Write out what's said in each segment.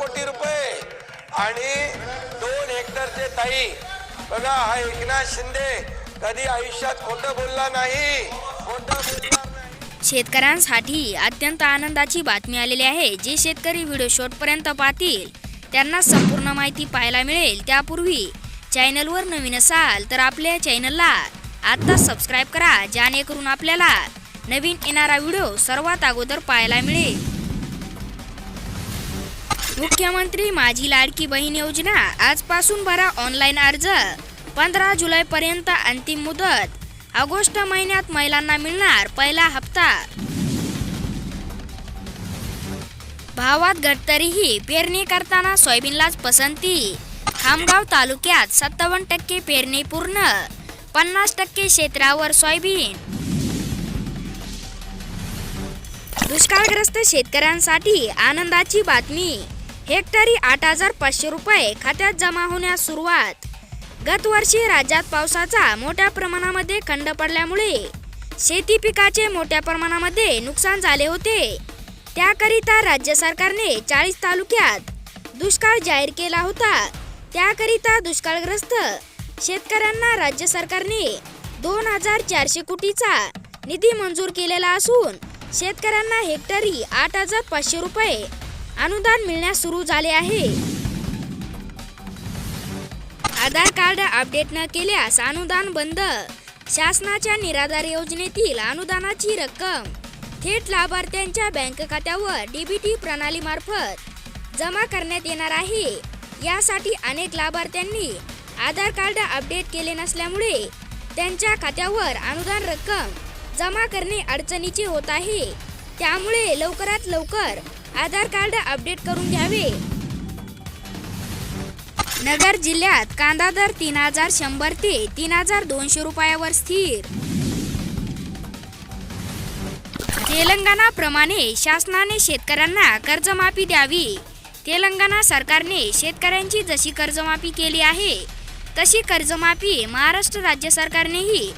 कोटी रुपये. आणि दोन हेक्टरचे ताई. बघा हा एकनाथ शिंदे कधी आयुष्यात खोटं बोलला नाही. खोटं शेतकऱ्यांसाठी अत्यंत आनंदाची बातमी आलेली आहे. जे शेतकरी व्हिडिओ शेवटपर्यंत पाहतील त्यांना संपूर्ण माहिती पाहायला मिळेल. त्यापूर्वी चॅनलवर नवीन असाल तर आपल्या चॅनलला आत्ता सबस्क्राईब करा जेणेकरून आपल्याला नवीन येणारा व्हिडिओ सर्वात अगोदर पाहायला मिळेल. मुख्यमंत्री माझी लाडकी बहीण योजना आजपासून भरा ऑनलाईन अर्ज. पंधरा जुलैपर्यंत अंतिम मुदत. ऑगस्ट महिन्यात महिलांना मिळणार पहिला हप्ता. भावात घट तरीही पेरणी करताना सोयाबीनलाच पसंती. खामगाव तालुक्यात सत्तावन्न टक्के पेरणी पूर्ण. पन्नास टक्के क्षेत्रावर सोयाबीन. दुष्काळग्रस्त शेतकऱ्यांसाठी आनंदाची बातमी. हेक्टरी आठ हजार पाचशे रुपये खात्यात जमा होण्यास सुरुवात. गत वर्षी राज्यात पावसाचा मोठ्या प्रमाणामध्ये खंड पडल्यामुळे शेती पिकाचे मोठ्या प्रमाणामध्ये नुकसान झाले होते. त्याकरिता राज्य सरकारने चाळीस तालुक्यात दुष्काळ जाहीर केला होता. त्याकरिता दुष्काळग्रस्त शेतकऱ्यांना राज्य सरकारने दोन हजार चारशे कोटीचा निधी मंजूर केलेला असून शेतकऱ्यांना हेक्टरी आठ हजार पाचशे रुपये अनुदान मिळण्यास सुरू झाले आहे. आधार कार्ड अपडेट न केल्यास अनुदान बंद. शासनाच्या निराधार योजनेतील अनुदानाची रक्कम. थेट लाभार्थ्यांच्या बँक खात्यावर डीबीटी प्रणालीमार्फत जमा करण्यात येणार आहे. यासाठी अनेक लाभार्थ्यांनी आधार कार्ड अपडेट केले नसल्यामुळे त्यांच्या खात्यावर अनुदान रक्कम जमा करणे अडचणीचे होत आहे. त्यामुळे लवकरात लवकर आधार कार्ड अपडेट करून घ्यावे. नगर जिल्ह्यात कांदा दर तीन हजार शंभर ते तीन हजार दोनशे रुपयावर स्थिर. तेलंगणाप्रमाणे शासनाने शेतकऱ्यांना कर्जमाफी द्यावी. तेलंगणा सरकारने शेतकऱ्यांची जशी कर्जमाफी केली आहे तशी कर्जमाफी महाराष्ट्र राज्य सरकारनेही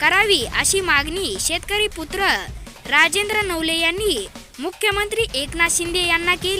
करावी अशी मागणी शेतकरी पुत्र राजेंद्र नवले यांनी मुख्यमंत्री एकनाथ शिंदे यांना केली.